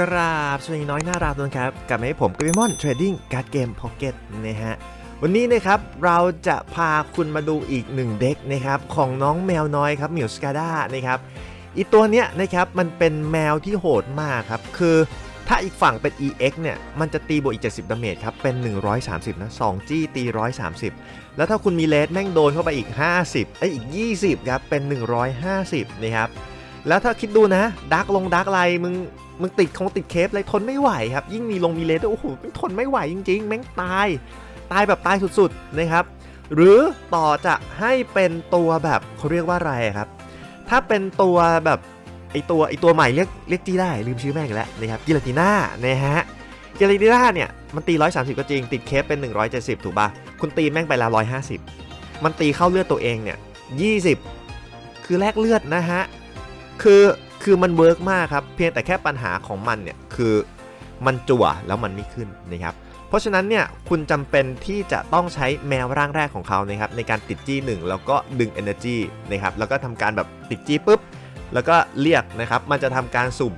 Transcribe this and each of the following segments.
กราบสวัสดีน้อยน่ารักทุกคนครับ กลับมาให้ผมกับพี่มอนเทรดดิ้งการ์ดเกมพ็อกเก็ตนะฮะ วันนี้นะครับเราจะพาคุณมาดูอีกหนึ่งเด็กนะครับของน้องแมวน้อยครับมิวสกาด้านะครับอีตัวเนี้ยนะครับมันเป็นแมวที่โหดมากครับ คือถ้าอีกฝั่งเป็น EX เนี่ย มันจะตีบวกอีก 70 ดาเมจครับ เป็น 130 นะ 2 จี้ตี 130 แล้วถ้าคุณมีเลสแม่งโดนเข้าไปอีก 50ไอ้ยอีก 20 ครับ เป็น 150 นะครับ แล้วถ้าคิดดูนะดักลงดักไลมึงมึงติดคงติดเคปเลยทนไม่ไหวครับ ยิ่งมีลงมีเลสโอ้โหม่งทนไม่ไหวจริง ๆ แม่งตาย ตายแบบตายสุดๆนะครับ หรือต่อจะให้เป็นตัวแบบเขาเรียกว่าอะไรครับ ถ้าเป็นตัวแบบไอตัวไอตัวใหม่เรียกเรียกจีได้ลืมชื่อแม่งแล้วนะครับกิลติน่านะฮะกิลติน่าเนี่ยมันตี 130 ก็จริง ติดเคปเป็น 170 ถูกป่ะคุณตีแม่งไปละ150 มันตีเข้าเลือดตัวเองเนี่ย20 คือแลกเลือดนะฮะ คือคือมันเวิร์กมากครับ เพียงแต่แค่ปัญหาของมันเนี่ยคือมันจั่วแล้วมันไม่ขึ้นนะครับ เพราะฉะนั้นเนี่ยคุณจำเป็นที่จะต้องใช้แมวร่างแรกของเขานะครับในการติดจี้หนึ่งแล้วก็ดึง Energy นะครับแล้วก็ทำการแบบติดจี้ปุ๊บ แล้วก็เรียกนะครับมันจะทำการสุ่ม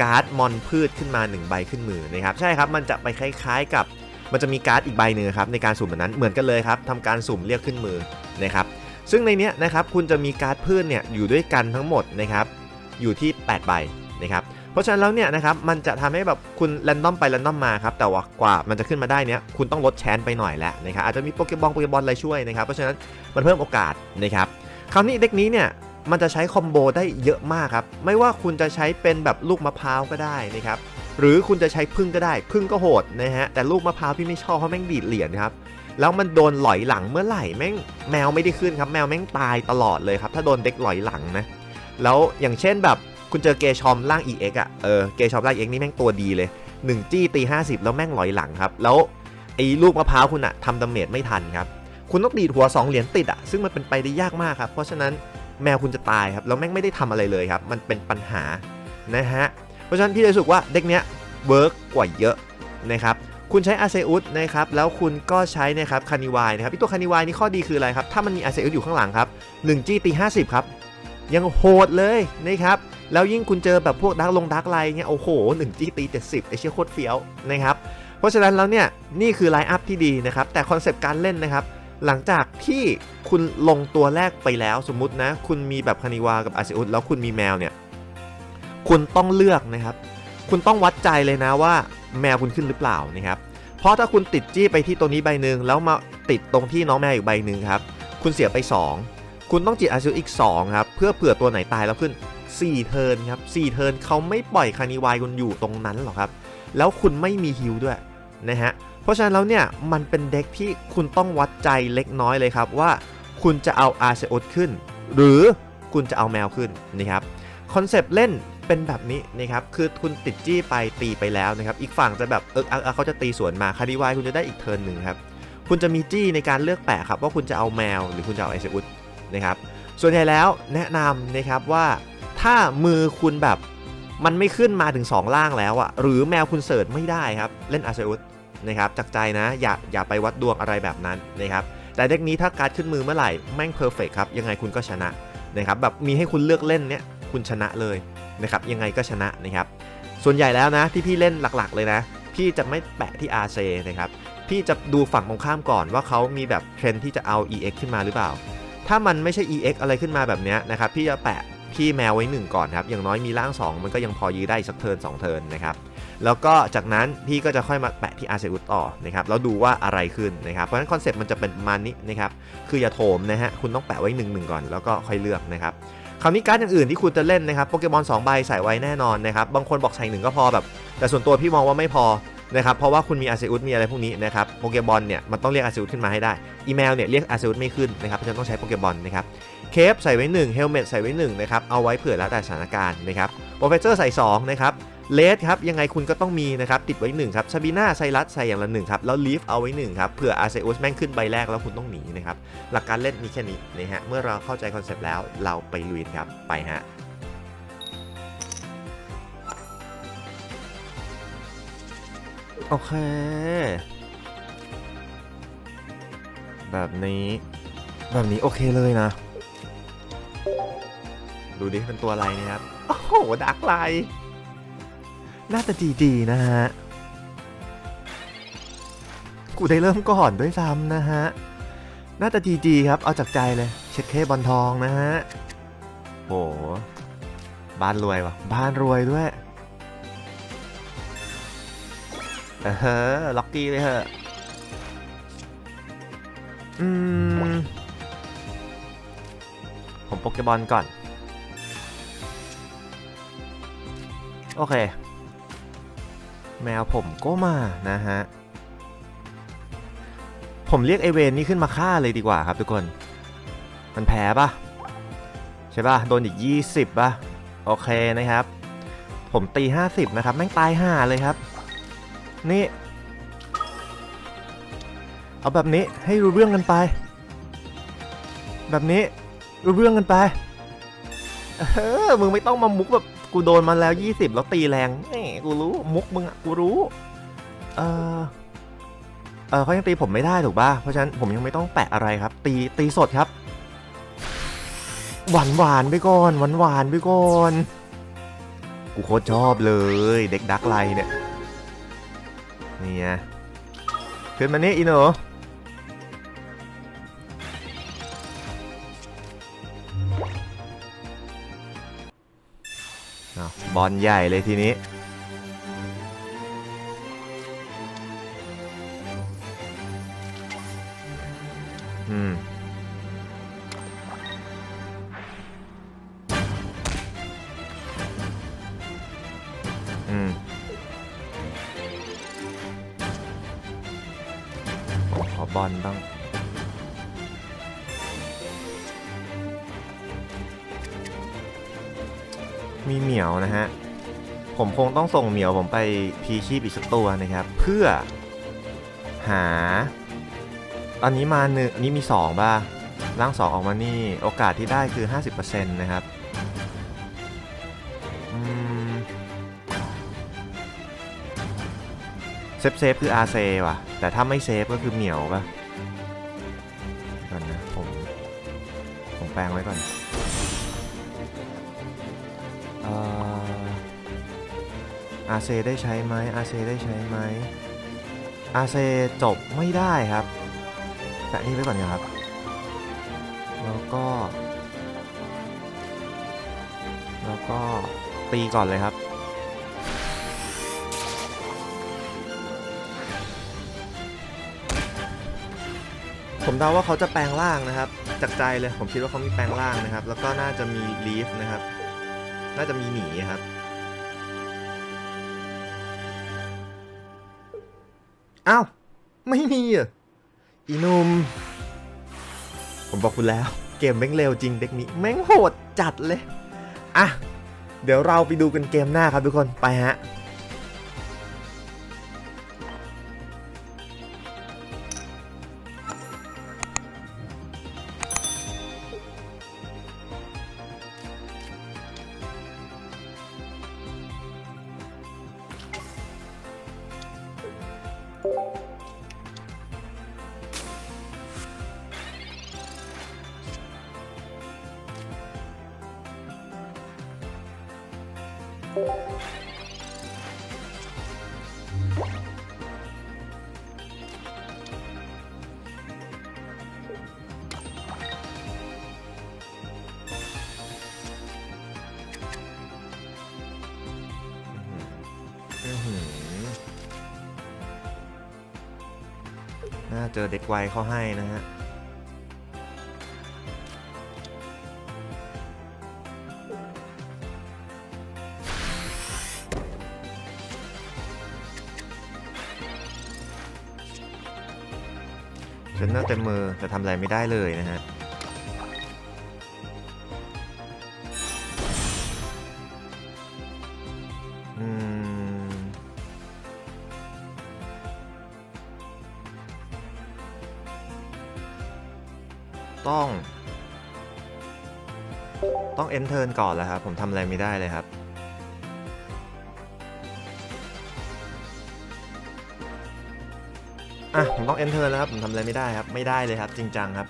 การ์ดมอนพืชขึ้นมา 1 ใบขึ้นมือนะครับใช่ครับมันจะไปคล้ายๆกับมันจะมีการ์ดอีกใบหนึ่งครับในการสุ่มแบบนั้นเหมือนกันเลยครับทำการสุ่มเรียกขึ้นมือนะครับ ซึ่งในนี้นะครับคุณจะมีการ์ดพืชเนี่ยอยู่ด้วยกันทั้งหมดนะครับอยู่ที่ 8 ใบนะครับเพราะฉะนั้นแล้วเนี่ยนะครับมันจะทำให้แบบคุณแรนดอมไปแรนดอมมาครับแต่ว่ากว่ามันจะขึ้นมาได้เนี่ยคุณต้องลดแชนไปหน่อยแล้วนะครับอาจจะมีโปเกบองโปเกบอลอะไรช่วยนะครับเพราะฉะนั้นมันเพิ่มโอกาสนะครับคราวนี้เด็กนี้เนี่ยมันจะใช้คอมโบได้เยอะมากครับไม่ว่าคุณจะใช้เป็นแบบลูกมะพร้าวก็ได้นะครับหรือคุณจะใช้พึ่งก็ได้พึ่งก็โหดนะฮะแต่ลูกมะพร้าวพี่ไม่ชอบเพราะแม่งดีดเหรียญครับ แล้วมันโดนหลอยหลังเมื่อไหร่แม่งแมวไม่ได้ขึ้นครับแมวแม่งตายตลอดเลยครับ ถ้าโดนเด็กหลอยหลังนะ แล้วอย่างเช่นแบบคุณเจอเกชอมล่าง EX อะเออเกชอมล่าง EX นี่แม่งตัวดีเลย 1 จี้ตี50 แล้วแม่งหลอยหลังครับ แล้วไอ้ลูกมะพร้าวคุณอะทำดาเมจไม่ทันครับ คุณต้องดีดหัว 2 เหรียญติดอะซึ่งมันเป็นไปได้ยากมากครับ เพราะฉะนั้นแมวคุณจะตายครับ แล้วแม่งไม่ได้ทำอะไรเลยครับ มันเป็นปัญหานะฮะ เพราะฉะนั้นพี่เลยรู้สึกว่าเด็กเนี้ยเวิร์กกว่าเยอะนะครับ คุณใช้อาเซอุสนะครับแล้วคุณก็ใช้นะครับคานิวายนะครับไอตัวคานิวายนี่ข้อดีคืออะไรครับ ถ้ามันมีอาเซอุสอยู่ข้างหลังครับ1จี้ตี50 ครับ ยังโหดเลยนะครับ แล้วยิ่งคุณเจอแบบพวกดักลงดักไลเงี้ยโอ้โห1จี้ตี70ไอเชี่ยโคตรเฟี้ยวนะครับเพราะฉะนั้นแล้วเนี่ยนี่คือไลน์อัพที่ดีนะครับแต่คอนเซปต์การเล่นนะครับหลังจากที่คุณลงตัวแรกไปแล้วสมมุตินะ คุณมีแบบคานิวากับอาซิอุสแล้วคุณมีแมวเนี่ยคุณต้องเลือกนะครับ คุณต้องวัดใจเลยนะว่า แมวคุณขึ้นหรือเปล่านะครับเพราะถ้าคุณติดจี้ไปที่ตัวนี้ใบหนึ่งแล้วมาติดตรงที่น้องแมวอีกใบหนึ่งครับคุณเสียไป 2 คุณต้องจิตอาซิอุสอีก2ครับเพื่อเผื่อตัวไหนตายแล้วขึ้น 4 เทิร์นครับ4เทิร์นเขาไม่ปล่อยคานิวายคุณอยู่ตรงนั้นหรอกครับ แล้วคุณไม่มีฮิลด้วยนะฮะเพราะฉะนั้นแล้วเนี่ยมันเป็นเด็กที่คุณต้องวัดใจเล็กน้อยเลยครับว่าคุณจะเอาอาเซอสขึ้น หรือคุณจะเอาแมวขึ้นนะครับคอนเซปต์เล่น เป็นแบบนี้นะครับคือคุณติดจี้ไปตีไปแล้วนะครับอีกฝั่งจะแบบเออเอาเขาจะตีสวนมาคาดิวายคุณจะได้อีกเทิร์นหนึ่งครับคุณจะมีจี้ในการเลือกแปะครับว่าคุณจะเอาแมวหรือคุณจะเอาอาเซอุสนะครับส่วนใหญ่แล้วแนะนำนะครับว่าถ้ามือคุณแบบมันไม่ขึ้นมาถึง 2 ล่างแล้วอะหรือแมวคุณเสิร์ชไม่ได้ครับ เล่นอาเซอุสนะครับจากใจนะอย่าอย่าไปวัดดวงอะไรแบบนั้นนะครับแต่เด็กนี้ถ้าการ์ดขึ้นมือเมื่อไหร่แม่งเพอร์เฟกครับยังไงคุณก็ชนะนะครับแบบมีให้คุณเลือกเล่นเนี่ยคุณชนะเลย นะครับยังไงก็ชนะนะครับส่วนใหญ่แล้วนะที่พี่เล่นหลักๆ เลยนะ พี่จะไม่แปะที่ RC นะครับพี่จะดูฝั่งตรงข้ามก่อนว่าเขามีแบบเทรนที่จะเอา EX ขึ้นมาหรือเปล่า ถ้ามันไม่ใช่ EX อะไรขึ้นมาแบบนี้นะครับพี่จะแปะที่แมวไว้ 1 ก่อนครับ อย่างน้อยมีร่าง 2 มันก็ยังพอยื้อได้สักเทิร์น2เทิร์นนะครับ แล้วก็จากนั้นพี่ก็จะค่อยมาแปะที่อาเซอุสต่อนะครับ แล้วดูว่าอะไรขึ้นนะครับ เพราะฉะนั้นคอนเซ็ปต์มันจะเป็นประมาณนี้นะครับ คืออย่าโถมนะฮะ คุณต้องแปะไว้1นึก่อน แล้วก็ค่อยเลือกนะครับ คราวนี้การ์ดอย่างอื่นที่คุณจะเล่นนะครับโปเกมอน2ใบใส่ไว้แน่นอนนะครับบางคนบอกใส่หนึ่งก็พอแบบ แต่ส่วนตัวพี่มองว่าไม่พอนะครับเพราะว่าคุณมีอาเซอุสมีอะไรพวกนี้นะครับโปเกมอนเนี่ยมันต้องเรียกอาเซอุสขึ้นมาให้ได้อีเมลเนี่ยเรียกอาเซอุสไม่ขึ้นนะครับเพราะฉะนั้นต้องใช้โปเกมอนนะครับเคปใส่ไว้1เฮลเมตใส่ไว้1นะครับเอาไว้เผื่อแล้วแต่สถานการณ์นะครับโปรเฟสเซอร์ใส่2นะครับ เลสครับยังไงคุณก็ต้องมีนะครับติดไว้1ครับซาบีนาไซรัสใส่อย่างละ1ครับแล้วลีฟเอาไว้1ครับเผื่ออาเซอุสแม่งขึ้นใบแรกแล้วคุณต้องหนีนะครับหลักการเล่นมีแค่นี้นะฮะเมื่อเราเข้าใจคอนเซปต์แล้วเราไปลุยครับไปฮะโอเค แบบนี้ แบบนี้โอเคเลยนะ ดูดิเป็นตัวอะไรนะครับ โอ้โหดักไลน์ น่าจะดีๆนะฮะ กูได้เริ่มก่อนด้วยซ้ำนะฮะน่าจะดีๆครับ เอาจากใจเลย เช็ดเคบอลทองนะฮะโห บ้านรวยวะบ้านรวยด้วยเออล็อกกี้เลยเหอะ อืม ผมโปเกบอลก่อน โอเค แมวผมก็มานะฮะ ผมเรียกไอเวนนี่ขึ้นมาฆ่าเลยดีกว่าครับทุกคน มันแพ้ปะใช่ปะโดนอีก 20ปะโอเคนะครับ ผมตี 50 นะครับ แม่งตายห่าเลยครับ นี่ เอาแบบนี้ให้รู้เรื่องกันไป แบบนี้รู้เรื่องกันไป เออ มึงไม่ต้องมามุกแบบ กูโดนมาแล้ว 20 แล้วตีแรงแหมกูรู้มุกมึงอะกูรู้ เออเออเขายังตีผมไม่ได้ถูกป่ะ เพราะฉะนั้นผมยังไม่ต้องแปะอะไรครับ ตีตีสดครับ หวานหวานไปก่อนหวานหวานไปก่อน กูโคตรชอบเลย เด็กดักไลเนี่ยนี่ไงขึ้นมานี่อีหนู บอลใหญ่เลยทีนี้ อืม อืมผมขอบอลบ้าง คงต้องส่งเหมียวผมไปพีชีพอีกสักตัวนะครับ เพื่อหา อันนี้มาหนึ่งอันนี้มี2ป่ะร่าง 2 ออกมานี่ โอกาสที่ได้คือ 50%นะครับเซฟเซฟคืออาเซว่ะ แต่ถ้าไม่เซฟก็คือเหมียวป่ะก่อนนะ ผม ผมแปลงไว้ก่อน อาเซได้ใช้ไหมอาเซได้ใช้ไหมอาเซจบไม่ได้ครับแปะนี่ไว้ก่อนครับ แล้วก็ แล้วก็ตีก่อนเลยครับ ผมเดาว่าเขาจะแปลงร่างนะครับ จากใจเลยผมคิดว่าเขามีแปลงร่างนะครับ แล้วก็น่าจะมีลีฟนะครับ น่าจะมีหมีครับ อ้าว ไม่มีอะอีนุ่มผมบอกคุณแล้ว เกมแม่งเร็วจริงเด็กนี้แม่งโหดจัดเลย อะ เดี๋ยวเราไปดูกันเกมหน้าครับทุกคนไปฮะ น่าเจอเด็กไวเขาให้นะฮะ เทรนเนอร์เต็มมือแต่ทำอะไรไม่ได้เลยนะฮะต้อง ต้องเอนเทิร์นก่อนแล้วครับ ผมทำอะไรไม่ได้เลยครับ ต้องเอนเทอร์นแล้วครับผมทำอะไรไม่ได้ครับ ไม่ได้เลยครับ จริงจังครับ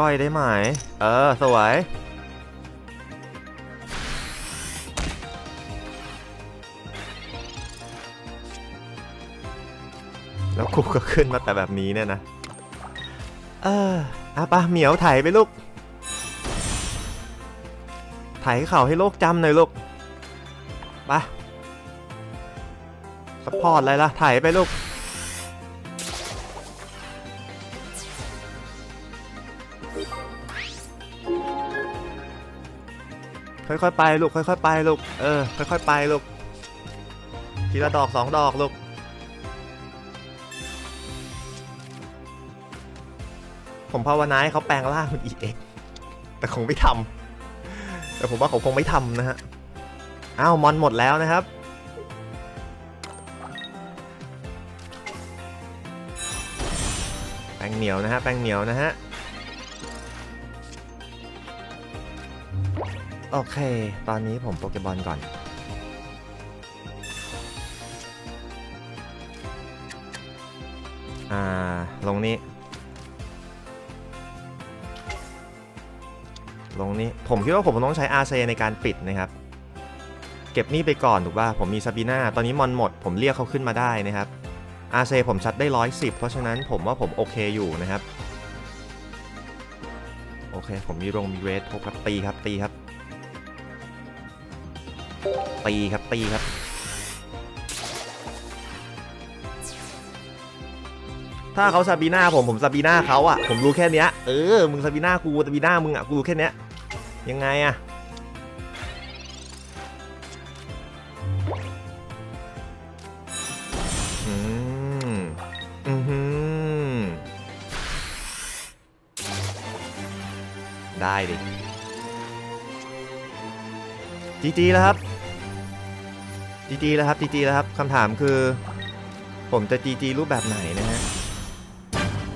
ก้อยได้ไหม เออ สวย แล้วกูก็ขึ้นมาแต่แบบนี้เนี่ยนะ เอออะปะเหมียวไถไปลูก ไถเข่าให้โลกจำหน่อยลูกปะสปอร์ตอะไรล่ะ ไถไปลูก ค่อยๆไปลูกค่อยๆไปลูกเออค่อยๆไปลูกทีละดอกสองดอกลูกผมภาวนาให้เขาแปลงร่างเป็น EX แต่คงไม่ทำแต่ผมว่าเขาคงไม่ทำนะฮะอ้าวมอนหมดแล้วนะครับ แป้งเหนียวนะฮะแป้งเหนียวนะฮะ โอเค ตอนนี้ผมโปเกบอลก่อน อ่า ลงนี้ ลงนี้ ผมคิดว่าผมต้องใช้อาเซในการปิดนะครับ เก็บนี่ไปก่อนถูกป่ะ ผมมีซาบีนาตอนนี้มอนหมด ผมเรียกเขาขึ้นมาได้นะครับ อาเซผมชัดได้ 110 เพราะฉะนั้นผมว่าผมโอเคอยู่นะครับ โอเค ผมมีรงมีเรทพบครับตีครับตีครับ ตีครับตีครับ ถ้าเขาซาบีนาผมผมซาบีนาเขาอะผมรู้แค่เนี้ยเออมึงซาบีนากูซาบีนามึงอะกูรู้แค่เนี้ยยังไงอะอืมอือหือได้ดิจีจีแล้วครับ จีจีแล้วครับจีจีแล้วครับคำถามคือ ผมจะจีจีรูปแบบไหนนะฮะ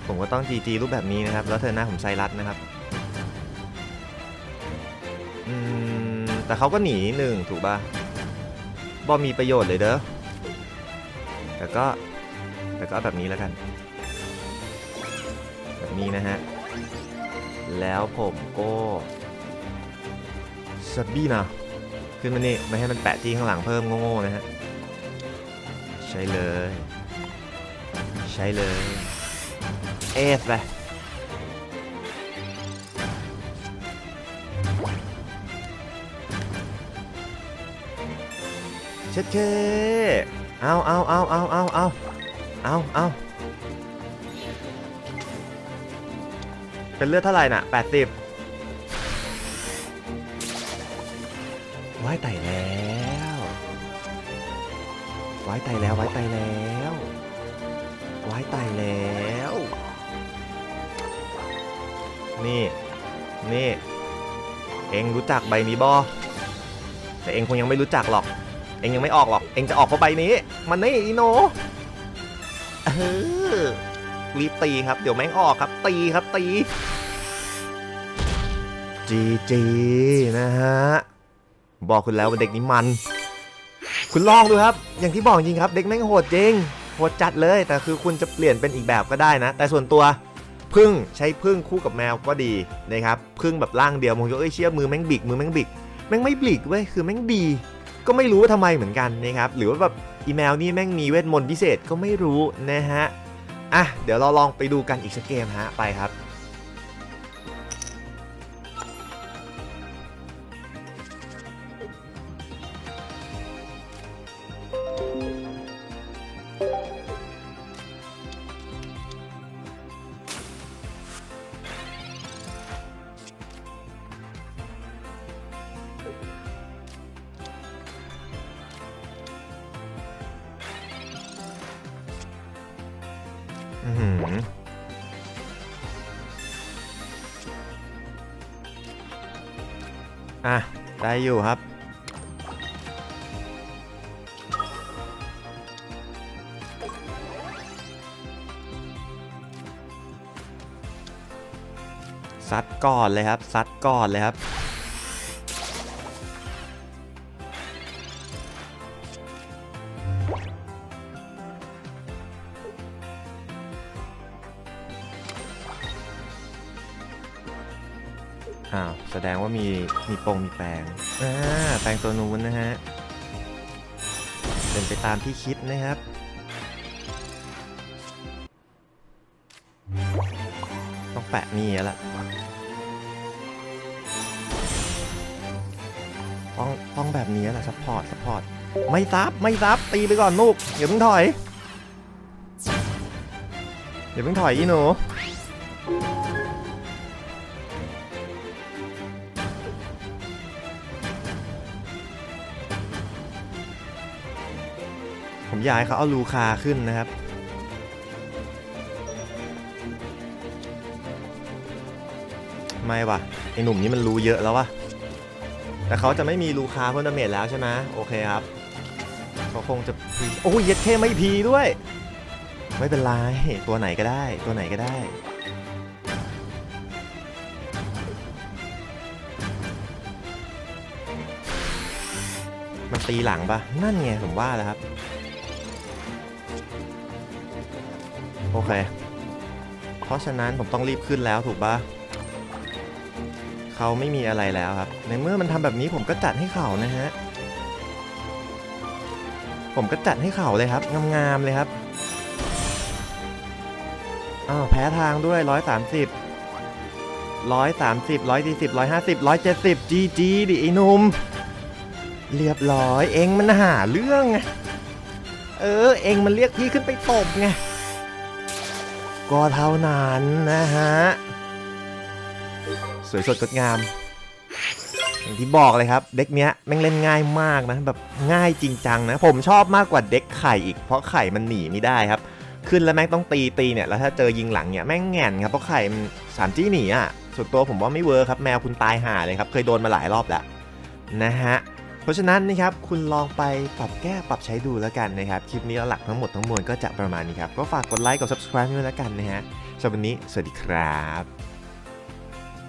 ผมก็ต้องจีจีรูปแบบนี้นะครับ แล้วเธอหน้าผมไซรัสนะครับอืมแต่เขาก็หนีหนึ่งถูกป่ะบอมีประโยชน์เลยเด้อแต่ก็แต่ก็แบบนี้แล้วกัน แบบนี้นะฮะแล้วผมก็ซับบี้นะ ขึ้นมานี่ไม่ให้มันแปะที่ข้างหลังเพิ่มโง่ๆนะฮะ ใช่เลย ใช่เลย เอฟไปเช็ดเคเอาเอาเอาเอาเอาเอาเอาเอาเป็นเลือดเท่าไหร่น่ะ80 ว้ายไต่แล้วว้ายไต่แล้วว้ายไต่แล้วว้ายไต่แล้ว นี่ นี่ เองรู้จักใบนี้บอแต่เองคงยังไม่รู้จักหรอก เองยังไม่ออกหรอก เองจะออกเพราะใบนี้ มันนี่อีโนเออรีบตีครับ เดี๋ยวแม่งออกครับ ตีครับตีจีจีนะฮะ บอกคุณแล้วว่าเด็กนี้มัน คุณลองดูครับ อย่างที่บอกจริงครับ เด็กแม่งโหดจริงโหดจัดเลย แต่คือคุณจะเปลี่ยนเป็นอีกแบบก็ได้นะ แต่ส่วนตัวพึ่งใช้พึ่งคู่กับแมวก็ดีนะครับพึ่งแบบร่างเดียวมองว่าเอ้ยเชี่ยมือแม่งบิกมือแม่งบิกแม่งไม่บิกเว้ยคือแม่งดี ก็ไม่รู้ว่าทำไมเหมือนกันนะครับหรือว่าแบบอีเมลนี่แม่งมีเวทมนต์พิเศษก็ไม่รู้นะฮะอะเดี๋ยวเราลองไปดูกันอีกสักเกมฮะไปครับ อะ ได้อยู่ครับ ซัดก่อนเลยครับ ซัดก่อนเลยครับ มีมีปงมีแปลงอ่าแปลงตัวนู้นนะฮะ เป็นไปตามที่คิดนะครับ ต้องแปะนี่แล้วล่ะต้องต้องแบบนี้แหละซัพพอร์ตซัพพอร์ตไม่ซับไม่ซับตีไปก่อนลูกอย่าเพิ่งถอยอย่าเพิ่งถอยอีหนู ผมอยากให้เขาเอาลูคาขึ้นนะครับ ไม่ว่ะไอหนุ่มนี้มันรู้เยอะแล้ววะแต่เขาจะไม่มีลูคาเพิ่มดาเมจแล้วใช่ไหมโอเคครับเขาคงจะโอ้ยเย็ดเท่ไม่พีด้วย ไม่เป็นไรตัวไหนก็ได้ตัวไหนก็ได้มันตีหลังปะนั่นไงผมว่าแล้วครับ โอเค เพราะฉะนั้นผมต้องรีบขึ้นแล้วถูกปะเขาไม่มีอะไรแล้วครับ ในเมื่อมันทำแบบนี้ผมก็จัดให้เขานะฮะ ผมก็จัดให้เขาเลยครับ งามๆเลยครับ อ้าวแพ้ทางด้วย 130 130 140 150 170 GG ดิไอ้นุ่ม เรียบร้อยเองมันหาเรื่องไง เออ เองมันเรียกพี่ขึ้นไปตบไง ก็เท่านั้นนะฮะ สวยสดงดงาม อย่างที่บอกเลยครับ เด็กเนี้ยแม่งเล่นง่ายมากนะ แบบง่ายจริงจังนะ ผมชอบมากกว่าเด็กไข่อีก เพราะไข่มันหนีไม่ได้ครับ ขึ้นแล้วแม่งต้องตีตีเนี่ย แล้วถ้าเจอยิงหลังเนี่ยแม่งแง่นครับ เพราะไข่มันสามจี้หนีอะ ส่วนตัวผมว่าไม่เวิร์คครับ แมวคุณตายห่าเลยครับ เคยโดนมาหลายรอบแล้วนะฮะ เพราะฉะนั้นนะครับคุณลองไปปรับแก้ปรับใช้ดูแล้วกันนะครับ คลิปนี้หลักทั้งหมดทั้งมวลก็จะประมาณนี้ครับ ก็ฝากกดไลค์กด subscribe ด้วยแล้วกันนะฮะสำหรับวันนี้ สวัสดีครับ